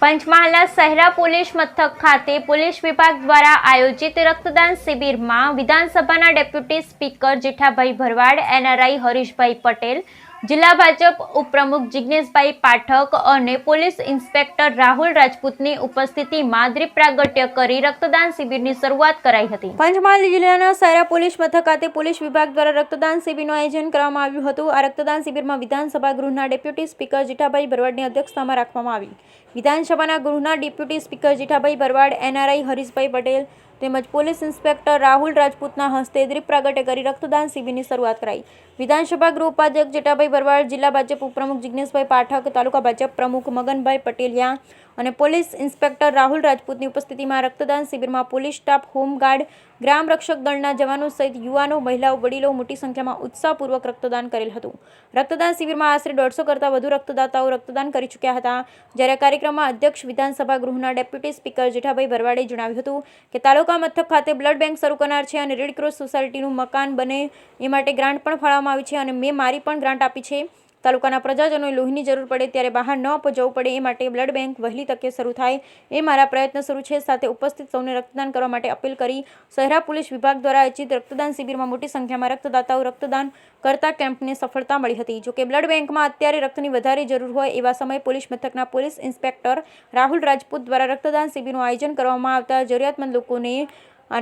પંચમહાલના શહેરા પોલીસ મથક ખાતે પોલીસ વિભાગ દ્વારા આયોજિત રક્તદાન શિબિરમાં વિધાનસભાના deputy speaker Jethabhai Bharwad NRI Harishbhai Patel જિલ્લા ભાજપ ઉપપ્રમુખ જિજ્ઞેશભાઈ પાઠક અને પોલીસ ઇન્સ્પેક્ટર રાહુલ રાજપૂતની ઉપસ્થિતિમાં દીપ પ્રાગટ્ય કરી રક્તદાન શિબિરની શરૂઆત કરાઈ હતી. પંચમહાલ જિલ્લાના સારા પોલીસ મથક ખાતે પોલીસ વિભાગ દ્વારા રક્તદાન શિબિરનું આયોજન કરવામાં આવ્યું હતું. આ રક્તદાન શિબિરમાં વિધાનસભા ગૃહના ડેપ્યુટી સ્પીકર જીઠાભાઈ ભરવાડની અધ્યક્ષતામાં રાખવામાં આવી. વિધાનસભાના ગૃહના deputy speaker Jethabhai Bharwad, NRI Harishbhai Patel તેમજ પોલીસ ઇન્સ્પેક્ટર રાહુલ રાજપૂતના હસ્તે દીપ પ્રાગટ્ય કરી રક્તદાન શિબિરની શરૂઆત કરાઈ. વિધાનસભા ગૃહ ઉપાધ્યક્ષ જેટાભાઈ ભરવાડ, જિલ્લા ભાજપ ઉપપ્રમુખ જિજ્ઞેશભાઈ પાઠક, તાલુકા ભાજપ પ્રમુખ મગનભાઈ પટેલિયા અને પોલીસ ઇન્સ્પેક્ટર રાહુલ રાજપૂતની ઉપસ્થિતિમાં રક્તદાન શિબિરમાં પોલીસ સ્ટાફ હોમગાર્ડ ગ્રામ રક્ષક દળના જવાનો સહિત યુવાનો, મહિલાઓ, વડીલો મોટી સંખ્યામાં ઉત્સાહપૂર્વક રક્તદાન કરેલ હતું. રક્તદાન શિબિરમાં આશરે દોઢસો કરતાં વધુ રક્તદાતાઓ રક્તદાન કરી ચૂક્યા હતા. જ્યારે કાર્યક્રમમાં અધ્યક્ષ વિધાનસભા ગૃહના ડેપ્યુટી સ્પીકર જેઠાભાઈ ભરવાડે જણાવ્યું હતું કે તાલુકા મથક ખાતે બ્લડ બેંક શરૂ કરનાર છે અને રેડ ક્રોસ સોસાયટીનું મકાન બને એ માટે ગ્રાન્ટ પણ ફાળવવામાં આવી છે અને મેં મારી પણ ગ્રાન્ટ આપી છે. તાલુકાના પ્રજાજનોએ લોહીની જરૂર પડે ત્યારે બહાર ન જવું પડે એ માટે બ્લડ બેંક વહેલી તકે શરૂ થાય એ મારા પ્રયત્ન શરૂ છે. સાથે ઉપસ્થિત સૌને રક્તદાન કરવા માટે અપીલ કરી. શહેરા પોલીસ વિભાગ દ્વારા આયોજિત રક્તદાન શિબિરમાં મોટી સંખ્યામાં રક્તદાતાઓ રક્તદાન કરતા કેમ્પને સફળતા મળી હતી. જોકે બ્લડ બેંકમાં અત્યારે રક્તની વધારે જરૂર હોય એવા સમયે પોલીસ મથકના પોલીસ ઇન્સ્પેક્ટર રાહુલ રાજપૂત દ્વારા રક્તદાન શિબિરનું આયોજન કરવામાં આવતા જરૂરિયાતમંદ લોકોને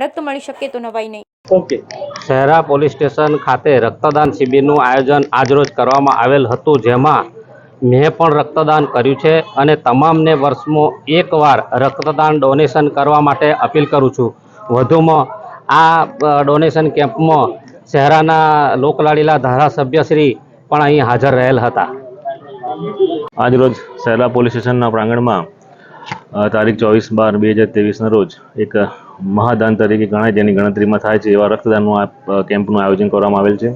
રક્ત મળી શકે તો નવાઈ નહીં. ઓકે. શહેરા પોલીસ સ્ટેશન ખાતે રક્તદાન શિબિરનું આયોજન આજરોજ કરવામાં આવેલ હતું, જેમાં મેં પણ રક્તદાન કર્યું છે અને તમામને વર્ષમાં એકવાર રક્તદાન ડોનેશન કરવા માટે અપીલ કરું છું. વધુમાં, આ ડોનેશન કેમ્પમાં શહેરાના લોકલાડીલા ધારાસભ્યશ્રી પણ અહીં હાજર રહેલ હતા. આજરોજ શહેરા પોલીસ સ્ટેશનના પ્રાંગણમાં તારીખ ચોવીસ બાર બે હજાર ત્રેવીસના રોજ એક મહાદાન તરીકે ગણાય, જેની ગણતરીમાં થાય છે એવા રક્તદાનનું આ કેમ્પનું આયોજન કરવામાં આવેલ છે.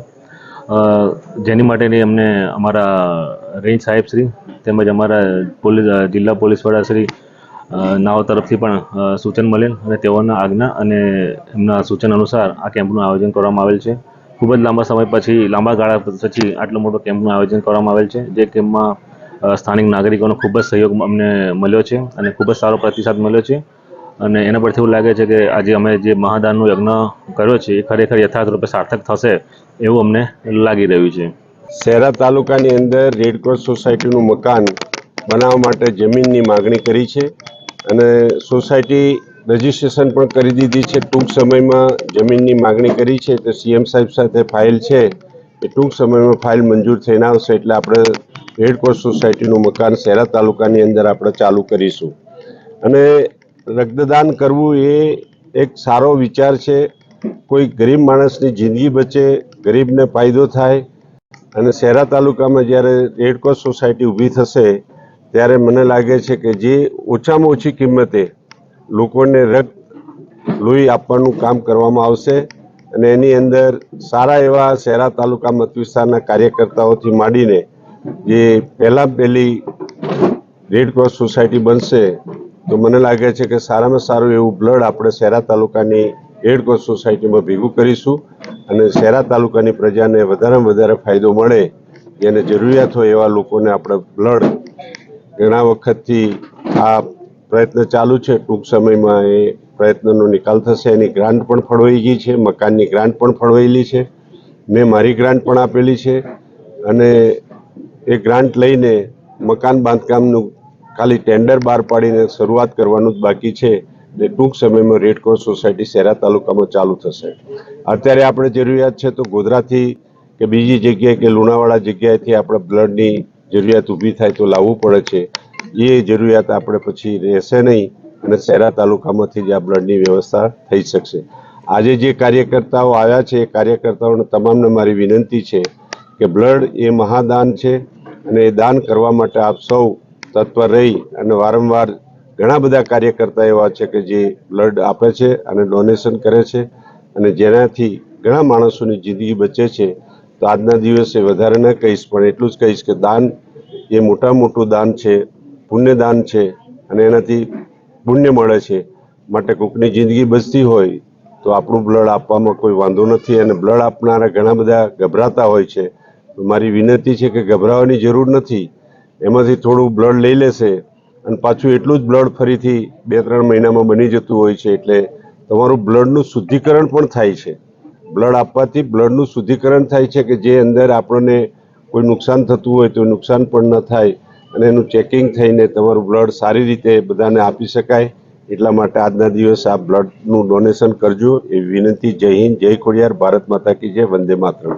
જેની માટેની અમને અમારા રેન્જ સાહેબ શ્રી તેમજ અમારા પોલીસ જિલ્લા પોલીસ વડા શ્રી નાઓ તરફથી પણ સૂચન મળેલ અને તેઓના આજ્ઞા અને એમના સૂચન અનુસાર આ કેમ્પનું આયોજન કરવામાં આવેલ છે. ખૂબ જ લાંબા સમય પછી, લાંબા ગાળા પછી આટલો મોટો કેમ્પનું આયોજન કરવામાં આવેલ છે. જે કેમ્પમાં સ્થાનિક નાગરિકોનો ખૂબ જ સહયોગ અમને મળ્યો છે અને ખૂબ જ સારો પ્રતિસાદ મળ્યો છે. અને એના પરથી એવું લાગે છે કે આજે અમે જે મહાદાનનું યજ્ઞ કર્યો છે, એ ખરેખર યથાર્થ રૂપે સાર્થક થશે એવું અમને લાગી રહ્યું છે. શહેરા તાલુકાની અંદર રેડક્રોસ સોસાયટીનું મકાન બનાવવા માટે જમીનની માગણી કરી છે અને સોસાયટી રજીસ્ટ્રેશન પણ કરી દીધી છે. ટૂંક સમયમાં જમીનની માગણી કરી છે. તો સીએમ સાહેબ સાથે ફાઇલ છે. એ ટૂંક સમયમાં ફાઇલ મંજૂર થઈને આવશે એટલે આપણે રેડક્રોસ સોસાયટીનું મકાન શહેરા તાલુકાની અંદર આપણે ચાલુ કરીશું. અને રક્તદાન કરવું એ એક સારો વિચાર છે. કોઈ ગરીબ માણસની જિંદગી બચે, ગરીબને ફાયદો થાય અને શહેરા તાલુકામાં જ્યારે રેડક્રોસ સોસાયટી ઊભી થશે, ત્યારે મને લાગે છે કે જે ઓછામાં ઓછી કિંમતે લોકોને રક્ત લોહી આપવાનું કામ કરવામાં આવશે અને એની અંદર સારા એવા શહેરા તાલુકા મત વિસ્તારના કાર્યકર્તાઓથી માંડીને જે પહેલાં પહેલી રેડક્રોસ સોસાયટી બનશે તો મને લાગે છે કે સારામાં સારું એવું બ્લડ આપણે શહેરા તાલુકાની એડકો સોસાયટીમાં ભેગું કરીશું અને શહેરા તાલુકાની પ્રજાને વધારેમાં વધારે ફાયદો મળે જેને જરૂરિયાત હોય એવા લોકોને આપણે બ્લડ ઘણા વખતથી આ પ્રયત્ન ચાલુ છે. ટૂંક સમયમાં એ પ્રયત્નનો નિકાલ થશે. એની ગ્રાન્ટ પણ ફળવાઈ ગઈ છે. મકાનની ગ્રાન્ટ પણ ફળવાયેલી છે. મેં મારી ગ્રાન્ટ પણ આપેલી છે અને એ ગ્રાન્ટ લઈને મકાન બાંધકામનું ખાલી ટેન્ડર બહાર પાડીને શરૂઆત કરવાનું જ બાકી છે ને ટૂંક સમયમાં રેડક્રોસ સોસાયટી શહેરા તાલુકામાં ચાલુ થશે. અત્યારે આપણે જરૂરિયાત છે તો ગોધરાથી કે બીજી જગ્યાએ કે લુણાવાડા જગ્યાએથી આપણે બ્લડની જરૂરિયાત ઊભી થાય તો લાવવું પડે છે. એ જરૂરિયાત આપણે પછી રહેશે નહીં અને શહેરા તાલુકામાંથી જ આ બ્લડની વ્યવસ્થા થઈ શકશે. આજે જે કાર્યકર્તાઓ આવ્યા છે, એ કાર્યકર્તાઓને તમામને મારી વિનંતી છે કે બ્લડ એ મહાદાન છે અને એ દાન કરવા માટે આપ સૌ તત્પર રહી અને વારંવાર ઘણા બધા કાર્યકર્તા એવા છે કે જે બ્લડ આપે છે અને ડોનેશન કરે છે અને જેનાથી ઘણા માણસોની જિંદગી બચે છે. તો આજના દિવસે વધારે ન કહીશ, પણ એટલું જ કહીશ કે દાન એ મોટા મોટું દાન છે પુણ્યદાન છે અને એનાથી પુણ્ય મળે છે. માટે કોઈકની જિંદગી બચતી હોય તો આપણું બ્લડ આપવામાં કોઈ વાંધો નથી અને બ્લડ આપનારા ઘણા બધા ગભરાતા હોય છે. મારી વિનંતી છે કે ગભરાવાની જરૂર નથી. એમાંથી થોડું બ્લડ લઈ લેશે અને પાછું એટલું જ બ્લડ ફરીથી બે ત્રણ મહિનામાં બની જતું હોય છે એટલે તમારું બ્લડનું શુદ્ધિકરણ પણ થાય છે. બ્લડ આપવાથી બ્લડનું શુદ્ધિકરણ થાય છે કે જે અંદર આપણને કોઈ નુકસાન થતું હોય તો નુકસાન પણ ન થાય અને એનું ચેકિંગ થઈને તમારું બ્લડ સારી રીતે બધાને આપી શકાય. એટલા માટે આજના દિવસ આ બ્લડનું ડોનેશન કરજો. એ વિનંતી જય હિન્દ, જય ખોડિયાર, ભારત માતા કી જય, વંદે માતરમ.